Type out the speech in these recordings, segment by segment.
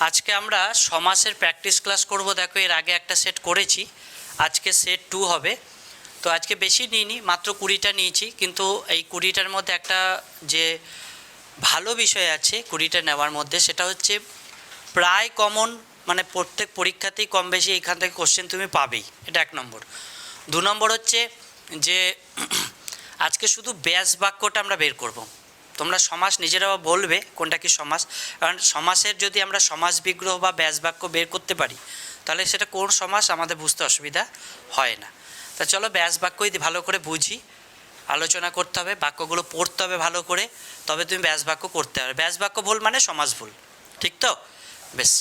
আজকে আমরা সমাসের প্র্যাকটিস ক্লাস করব। দেখো, এর আগে একটা সেট করেছি। আজকে সেট টু হবে। তো আজকে বেশি নিইনি, মাত্র কুড়িটা নিয়েছি। কিন্তু এই কুড়িটার মধ্যে একটা যে ভালো বিষয় আছে কুড়িটা নেওয়ার মধ্যে, সেটা হচ্ছে প্রায় কমন মানে প্রত্যেক পরীক্ষাতেই কম বেশি এইখান থেকে কোশ্চেন তুমি পাবেই। এটা এক নম্বর। দু নম্বর হচ্ছে যে আজকে শুধু ব্যাস বাক্যটা আমরা বের করব। তোমরা সমাস নিজেরাও বলবে কোনটা কি সমাস কারণ সমাসের যদি আমরা সমাস বিগ্রহ বা ব্যাস বাক্য বের করতে পারি, তাহলে সেটা কোন সমাস আমাদের বুঝতে অসুবিধা হয় না। তা চলো ব্যাস বাক্যই ভালো করে বুঝি। আলোচনা করতে হবে, বাক্যগুলো পড়তে হবে ভালো করে, তবে তুমি ব্যাস বাক্য করতে হবে ব্যাস বাক্য ভুল মানে সমাজ ভুল, ঠিক তো? বেশ।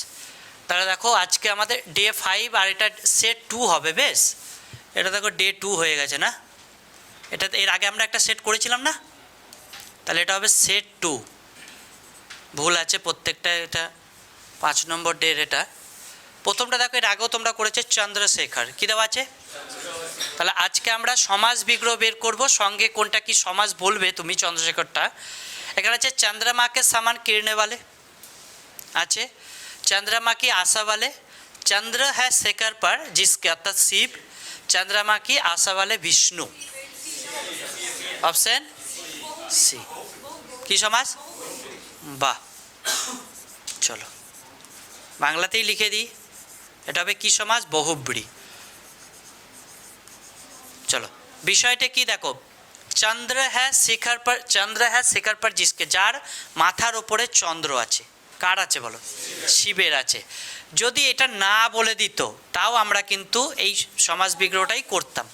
তাহলে দেখো আজকে আমাদের ডে ফাইভ আর এটা সেট টু হবে, বেশ? এটা দেখো ডে টু হয়ে গেছে না? এটা এর আগে আমরা একটা সেট করেছিলাম না? তাহলে এটা হবে সেট টু ভুল আছে প্রত্যেকটা এটা, পাঁচ নম্বর ডের এটা। প্রথমটা দেখো, এর আগেও তোমরা করেছে চন্দ্রশেখর। কী দেওয়া আছে? তাহলে আজকে আমরা সমাজ বিগ্রহ বের করব, সঙ্গে কোনটা কি সমাজ বলবে তুমি চন্দ্রশেখরটা। এখানে আছে চন্দ্রমাকে সামান কিরণে বলে আছে চন্দ্রমা কি আশা বলে চন্দ্র হ্যাঁ শেখর পর, জিসকে অর্থাৎ শিব। চন্দ্রমা কি আশা বলে বিষ্ণু। অপশন সি কি সমাজ বাহ চলো বাংলাতেই লিখে দিই। এটা হবে কি সমাজ? বহুব্রী। চলো। বিষয়টা কি দেখো? চন্দ্র হ্যাঁ শিখার পর চন্দ্র হ্যাঁ শিখার পর জিসকে। যার মাথার ওপরে চন্দ্র আছে। কার আছে বলো? শিবের আছে। যদি এটা না বলে দিত, তাও আমরা কিন্তু এই সমাজ বিগ্রহটাই করতাম।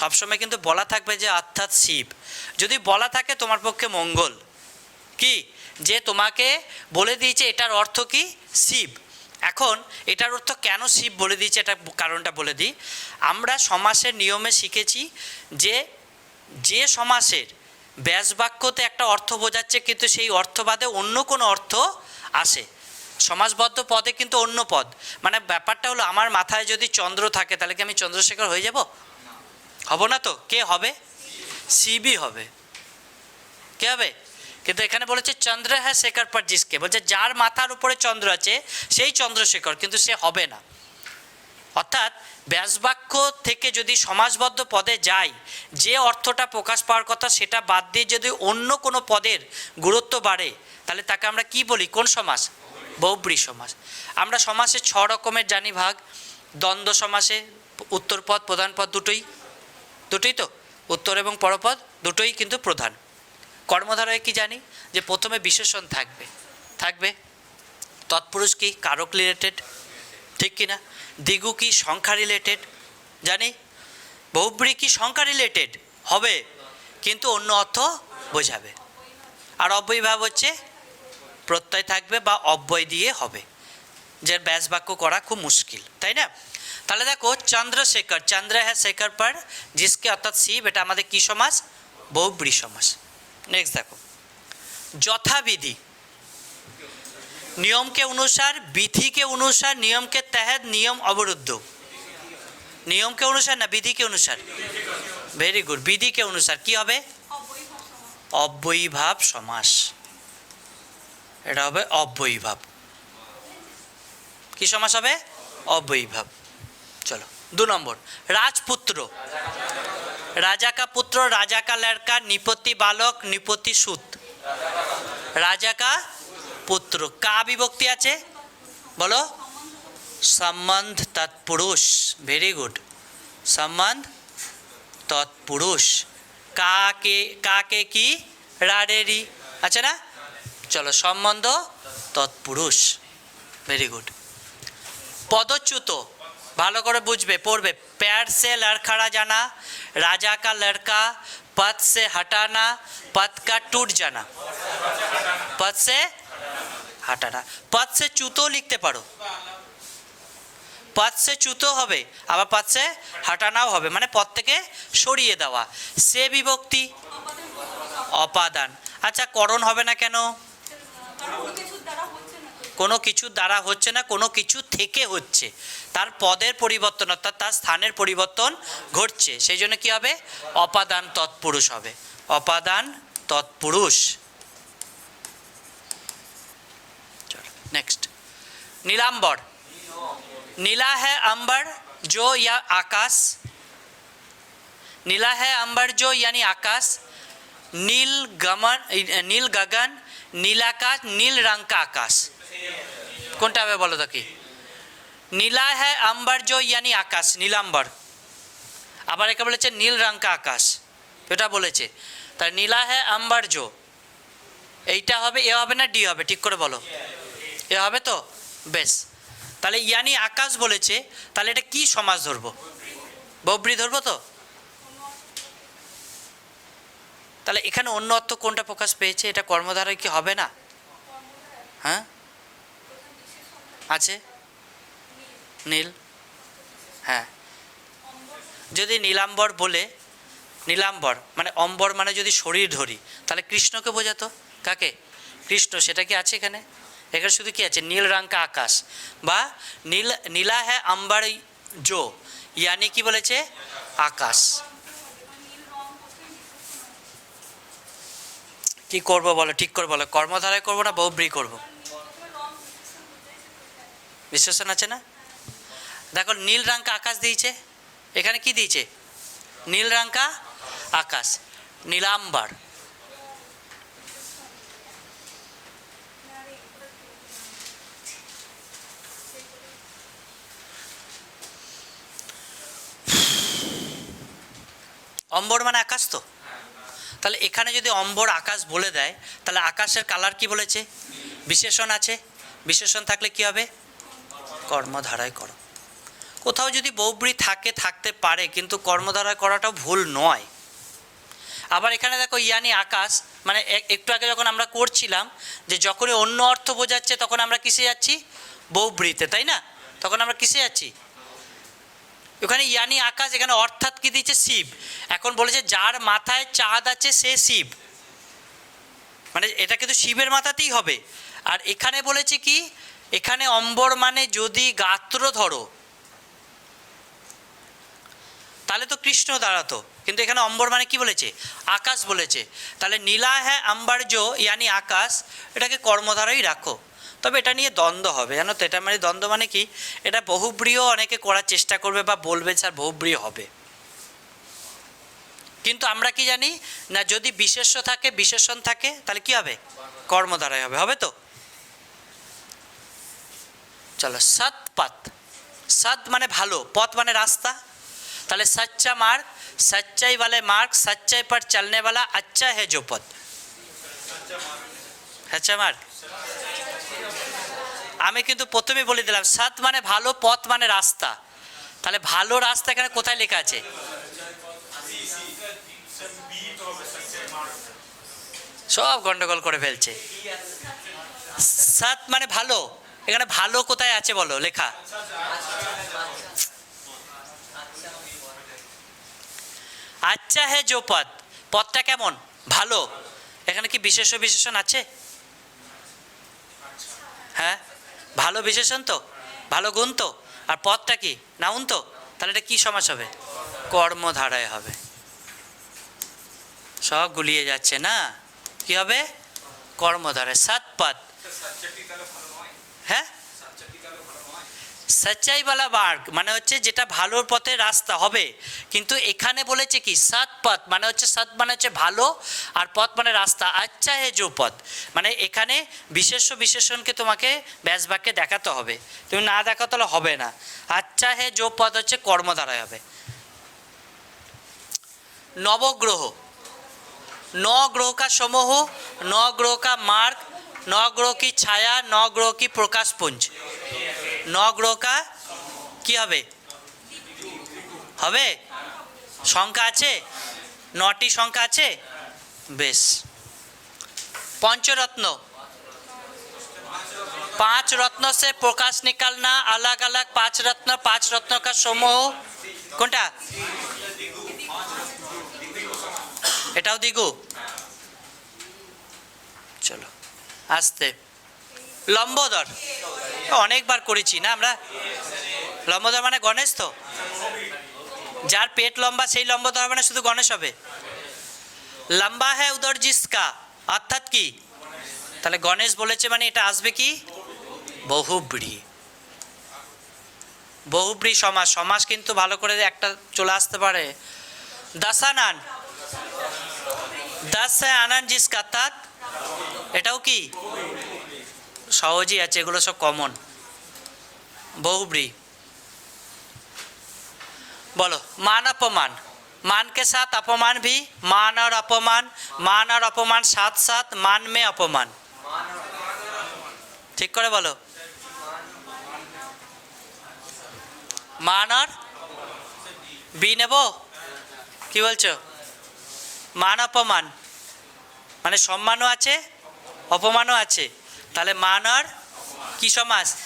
সবসময় কিন্তু বলা থাকবে যে অর্থাৎ শিব। যদি বলা থাকে, তোমার পক্ষে মঙ্গল। কি? যে তোমাকে বলে দিয়েছে, এটার অর্থ কি? শিব। এখন এটার অর্থ কেন শিব বলে দিয়েছে, এটা কারণটা বলে দিই। আমরা সমাসের নিয়মে শিখেছি যে যে সমাসের ব্যাস বাক্যতে একটা অর্থ বোঝাচ্ছে, কিন্তু সেই অর্থ বাদে অন্য কোনো অর্থ আসে। সমাজবদ্ধ পদে কিন্তু অন্য পদ। মানে ব্যাপারটা হলো, আমার মাথায় যদি চন্দ্র থাকে, তাহলে কি আমি চন্দ্রশেখর হয়ে যাব? হব না তো? কে হবে? শিবই হবে। কে হবে? কিন্তু এখানে বলেছে চন্দ্র হ্যাঁ শেখর পর জিসকে বলছে, যার মাথার উপরে চন্দ্র আছে, সেই চন্দ্রশেখর, কিন্তু সে হবে না। অর্থাৎ ব্যাসবাক্য থেকে যদি সমাজবদ্ধ পদে যাই, যে অর্থটা প্রকাশ পাওয়ার কথা সেটা বাদ দিয়ে যদি অন্য কোনো পদের গুরুত্ব বাড়ে, তাহলে তাকে আমরা কি বলি? কোন সমাস বহুব্রী সমাস আমরা সমাসে ছ রকমের জানি ভাগ। দ্বন্দ্ব সমাসে, উত্তর পদ, প্রধান পদ দুটোই। দুটোই তো, উত্তর এবং পরপদ দুটোই কিন্তু প্রধান। কর্মধারায় কি জানি যে প্রথমে বিশেষণ থাকবে। থাকবে? তৎপুরুষ কি কারক রিলেটেড ঠিক কি না? দিগু কি সংখ্যা রিলেটেড জানি? বহুব্রী কি সংখ্যা রিলেটেড হবে। কিন্তু অন্য অর্থ বোঝাবে। আর অব্যয়ভাব হচ্ছে প্রত্যয় থাকবে বা অব্যয় দিয়ে হবে। যে ব্যাস বাক্য করা খুব মুশকিল, তাই না? তাহলে দেখো চন্দ্রশেখর, চন্দ্র হ্যাঁ শেখর পর, জিসকে অর্থাৎ শিব, এটা আমাদের কী সমাস? বহুব্রী সমাস। নেক্সট দেখো। যথাবিধি। নিয়মকে অনুসার, বিধিকে অনুসার, নিয়মকে তহত, নিয়ম অবরুদ্ধ। নিয়মকে অনুসার না বিধিকে অনুসার? ভেরি গুড বিধিকে অনুসার কি হবে? অব্যয়ীভাব সমাস। এটা হবে অব্যয়ীভাব। কি সমাস হবে? অব্যয়ীভাব। চলো, দু নম্বর, রাজপুত্র। রাজা কা পুত্র, রাজা কা লড়কা, নিপতি বালক, নিপতি সুত। রাজা কা পুত্র, কা বিভক্তি আছে? বলো। সম্বন্ধ তৎপুরুষ ভেরি গুড সম্বন্ধ তৎপুরুষ। কাকে কাকে কি রাডেরি আছে না? চলো, সম্বন্ধ তৎপুরুষ ভেরি গুড পদচ্যুত। ভালো করে বুঝবে, পড়বে। প্যার সে লড়খড়া জানা, রাজা কা লড়কা পথ সে হটানা পথ কা টুট জানা। পথ সে হটানা। পথ সে চুতো লিখতে পারো। পথ সে চুতো হবে, আবার পথ সে হটানাও হবে মানে পথ থেকে সরিয়ে দেওয়া। সে বিভক্তি, অপাদান। আচ্ছা করণ হবে না কেন? কোনো কিছু দ্বারা হচ্ছে না কোনো কিছু থেকে হচ্ছে তার পদের পরিবর্তন অর্থাৎ তার স্থানের পরিবর্তন ঘটছে সেই জন্য কী হবে অপাদান তৎপুরুষ হবে অপাদান তৎপুরুষ নেক্সট नीलांबर नीला है अंबर जो या आकाश नीला है अंबर जो यानी आकाश नील गमन নীল গগন নীল আকাশ নীল রঙ का आकाश কোনটা হবে বলো তো কি নীলা হ্যাঁ আম্বার জো ইয়ানি আকাশ নীলাম্বর আবার একে বলেছে নীল রঙ का আকাশ এটা বলেছে তার নীলা হ্যাঁ আম্বার জো এইটা হবে এ হবে না ডি হবে ঠিক করে বলো এ হবে তো বেশ তাহলে ইয়ানি আকাশ বলেছে তাহলে এটা কি সমাজ ধরবো ববরি ধরবো তো তাহলে এখানে অন্য অর্থ কোনটা প্রকাশ পেয়েছে? এটা কর্মধারায় কি হবে না? হ্যাঁ? আছে? নীল? হ্যাঁ। যদি নীলাম্বর বলে, নীলাম্বর মানে অম্বর মানে যদি শরীর ধরি, তাহলে কৃষ্ণকে বোঝাতো? কাকে? কৃষ্ণ, সেটা কি আছে এখানে? এখানে শুধু কি আছে? নীল রঙকা আকাশ। বা নীল, নীলা হ্যাঁ আম্বার জো, ইয়ানি কি বলেছে? আকাশ। কি করব বলো, ঠিক করে বলো, কর্মধারায় করব না বহুব্রী করব? বিশ্লেষণ আছে না? দেখো, নীল রঙকা আকাশ দিয়েছে। এখানে কি দিয়েছে? নীল রঙকা আকাশ, নীলাম্বার। অম্বর মানে আকাশ তো। তাহলে এখানে যদি অম্বর আকাশ বলে দেয়, তাহলে আকাশের কালার কি বলেছে? বিশেষণ আছে। বিশেষণ থাকলে কি হবে? কর্মধারায় করো। কোথাও যদি বৌব্রী থাকে, থাকতে পারে, কিন্তু কর্মধারায় করাটাও ভুল নয়। আবার এখানে দেখো ইয়ানি আকাশ মানে একটু আগে যখন আমরা করছিলাম, যে যখনই অন্য অর্থ বোঝাচ্ছে, তখন আমরা কিসে যাচ্ছি? বৌব্রীতে তাই না? তখন আমরা কিসে যাচ্ছি? ওখানে ইয়ানি আকাশ, এখানে অর্থাৎ কি দিচ্ছে শিব। এখন বলেছে, যার মাথায় চাঁদ আছে, সে শিব। মানে এটা কিন্তু শিবের মাথাতেই হবে। আর এখানে বলেছে কি? এখানে অম্বর মানে যদি গাত্র ধরো, তাহলে তো কৃষ্ণ দাঁড়াতো কিন্তু এখানে অম্বর মানে কি বলেছে? আকাশ বলেছে। তাহলে নীলা হ্যাঁ আম্বার্য, ইয়ানি আকাশ, এটাকে কর্মধারাই রাখো। তবে এটা নিয়ে দ্বন্দ্ব হবে জানো তো এটা মানে দ্বন্দ্ব মানে কি এটা বহুব্রিয় অনেকে করার চেষ্টা করবে বা বলবে স্যার বহুব্রিয় হবে কিন্তু আমরা কি জানি না যদি বিশেষ্য থাকে বিশেষণ থাকে তাহলে কি হবে কর্মধারায় হবে হবে তো চলো সৎ পথ সৎ মানে ভালো পথ মানে রাস্তা তাহলে सच्चा मार्ग सच्चाई वाले मार्ग सच्चाई पर चलने वाला अच्छा है जो पथ সচ্চা মার্গ আমি কিন্তু প্রথমে বলে দিলাম সৎ মানে ভালো, পথ মানে রাস্তা। তাহলে ভালো রাস্তা এখানে কোথায় লেখা আছে? সব গন্ডগোল করে ফেলছে। সৎ মানে ভালো, এখানে ভালো কোথায় আছে বলো, লেখা। আচ্ছা হে জো পথ পথটা কেমন? ভালো। এখানে কি বিশেষ বিশেষণ আছে? হ্যাঁ? ভালো বিশেষণ তো? ভালো গুণ তো? আর পথটা কি? নাউন তো? তাহলে এটা কী সমাজ হবে? কর্মধারায় হবে। সব গুলিয়ে যাচ্ছে না? কি হবে? কর্মধারায়। সাত পাত হ্যাঁ? সচ্চাইওয়ালা মার্গ মানে হচ্ছে যেটা ভালোর পথে রাস্তা হবে কিন্তু এখানে বলেছে কি সৎ পথ মানে হচ্ছে সৎ মানে হচ্ছে ভালো আর পথ মানে রাস্তা আচ্ছা হে জো পথ মানে এখানে বিশেষ্য বিশেষণকে তোমাকে ব্যাস বাক্যে দেখাতে হবে তুমি না দেখাতে হলে হবে না আচ্ছা হে জো পথ হচ্ছে কর্মধারায় হবে নবগ্রহ ন ग्रह का समूह नौ ग्रह का मार्ग नौ ग्रह की छाया नौ ग्रह की प्रकाश पुंज ন গ্রহ কা কি হবে হবে সংখ্যা আছে নটি সংখ্যা আছে বেশ पंचरत्न पांच रत्न से प्रकाश निकालना अलग अलग पांच रत्न पांच रत्न का समूह কোনটা এটাও দিগু চলো আসতে লম্বদর। অনেকবার করেছি না আমরা? লম্বোদর মানে গণেশ তো? যার পেট লম্বা সেই লম্বদর হবে না, শুধু গণেশ হবে? লম্বা হ্যাঁ উদর জিসকা। অর্থাৎ কি? তাহলে গণেশ বলেছে মানে এটা আসবে কি? বহুব্রী। বহুব্রী সমাস। সমাস কিন্তু ভালো করে একটা চলে আসতে পারে। দাসানান। দাস হ্যাঁ আনান জিস অর্থাৎ এটাও কি? সহজই আছে এগুলো সব কমন बहुब्री बोलो मान अपमान मान के साथ अपमान भी मान और अपमान मान और अपमान साथ साथ मान में अपमान ঠিক করে বলো মান আর বি নেব কি বলছো মান অপমান মানে সম্মানও আছে অপমানও আছে তাহলে মান আর কি সমাস?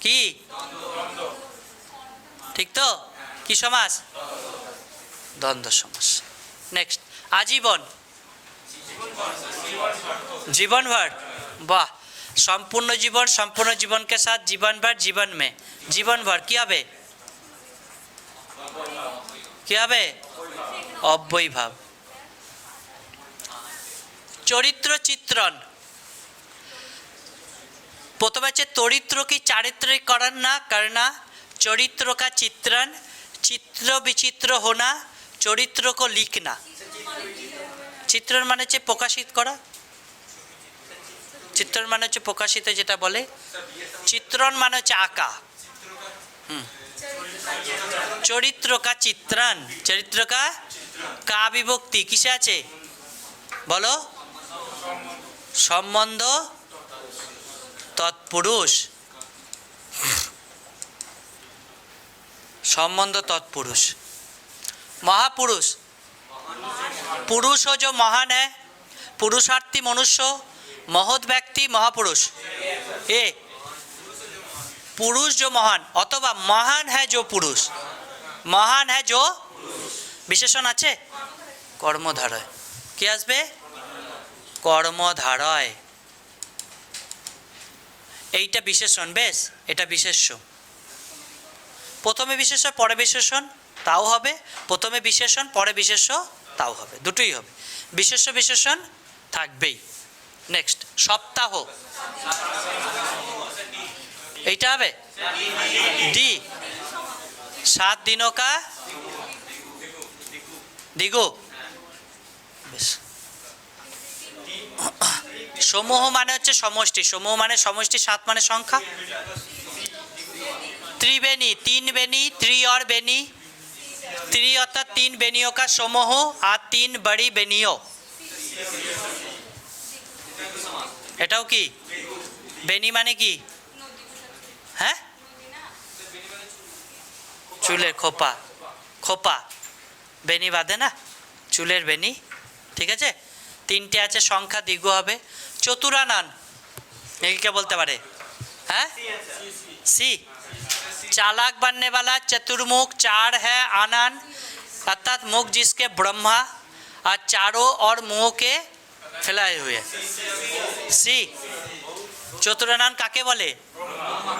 কি? ঠিক তো? কি সমাস? দ্বন্দ্ব সমাস। নেক্সট আজীবন। জীবন ভর। বাহ, সম্পূর্ণ জীবন, সম্পূর্ণ জীবনকে সাথ, জীবন ভর, জীবন মে। জীবনভর কি হবে? কি হবে? অব্যয়ভাব। চরিত্র চিত্রণ। প্রথমে হচ্ছে চরিত্র কি চারিত্রিক করার না করনা চরিত্র কা চিত্রণ চিত্র বিচিত্র হোনা, চরিত্র কো লিখনা। চিত্রণ মানে হচ্ছে প্রকাশিত করা। চিত্রণ মানে হচ্ছে প্রকাশিত যেটা বলে। চিত্রণ মানে হচ্ছে আঁকা। চরিত্র কা চিত্রণ চরিত্র কা কা বিভক্তি, কিসে আছে? বলো। সম্বন্ধ। তৎপুরুষ? সম্বন্ধ তৎপুরুষ। মহাপুরুষ? পুরুষ যে মহান হ্যাঁ পুরুষার্থী মনুষ্য, মহৎ ব্যক্তি মহাপুরুষ। এ, পুরুষ যে মহান, অথবা মহান হ্যাঁ যে পুরুষ, মহান হ্যাঁ যে বিশেষণ আছে? কর্মধারায়। কি আসবে? কর্মধারয়। এইটা বিশেষণ, বেশ? এটা বিশেষ্য। প্রথমে বিশেষণ পরে বিশেষণ, তাও হবে। প্রথমে বিশেষণ, পরে বিশেষ্য, তাও হবে। দুটোই হবে। বিশেষ্য, বিশেষণ থাকবেই। নেক্সট সপ্তাহ। এইটা হবে? ডি সাত দিনও কা? দিগো। বেশ। সমূহ মানে হচ্ছে সমষ্টি। সমূহ মানে সমষ্টি, সাত মানে সংখ্যা। ত্রিবেণী, তিন বেণী ত্রি অর বেণী। ত্রি অর্থাৎ তিন বেণীয় কা সমূহ আর তিন বড়ি বেণীয়। এটাও কি? বেণী মানে কি? হ্যাঁ? চুলের খোপা। খোপা। বেণী বাঁধে না? চুলের বেণী। ঠিক আছে? তিনটে আছে, সংখ্যা দ্বিগু হবে। চতুরানান একে বলতে পারে হ্যাঁ सी चालाक बनने वाला चतुर्मुख चार है आनंद अर्थात मुख जिसके ब्रह्मा और चारों और मुंह के फैलाए हुए সি চতুরানান কাকে বলে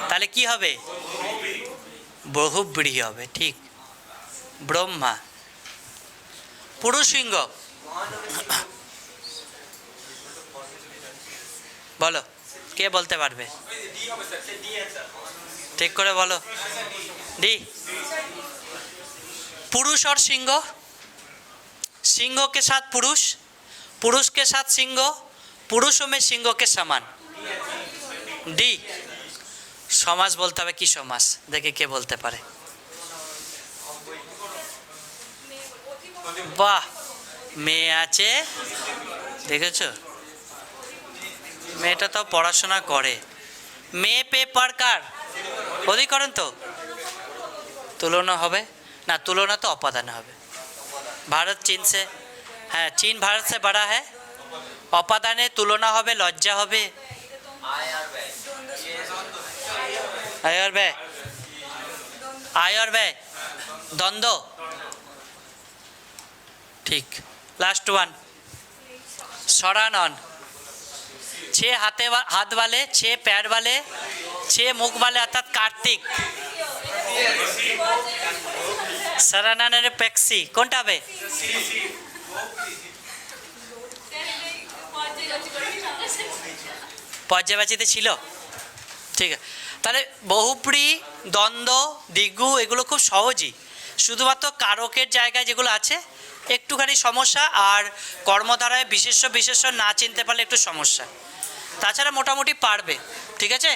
তাহলে কি হবে বহুব্রী হবে ঠিক ব্রহ্মা পুরুষিংহ বলো, কে বলতে পারবে? ঠিক করে বলো। ডি। পুরুষ আর সিংহ? সিংহকে সাথ পুরুষ, পুরুষকে সাথ সিংহ, পুরুষ ও মেয়ে সিংহকে সমান। ডি। সমাজ বলতে হবে কি সমাজ দেখে কে বলতে পারে। বাহ, মেয়ে আছে। দেখেছ? মেয়েটা তো পড়াশোনা করে। মেয়ে পেপার কার? অধিকরণ তো। তুলনা হবে? না, তুলনা তো অপাদান হবে। ভারত, চীন সে হ্যাঁ চীন, ভারত সে বড়া है অপাদানে তুলনা হবে, লজ্জা হবে। আয় আর ব্যয়। আয় দ্বন্দ্ব। ঠিক। লাস্ট ওয়ান সরানন छः हाथे वा, हाथ वाले छः पैर वाले छः मुख वाले अर्थात कार्तिक সরানানের পেক্সি কোনটা হবে পর্যায়বাচিতে ছিল ঠিক আছে তাহলে বহুব্রী দ্বন্দ্ব দিগু এগুলো খুব সহজই শুধুমাত্র কারকের জায়গায় যেগুলো আছে একটুখানি সমস্যা আর কর্মধারায় বিশেষ্য বিশেষ্য না চিনতে পারলে একটু সমস্যা তাছাড়া মোটামুটি পারবে ঠিক আছে?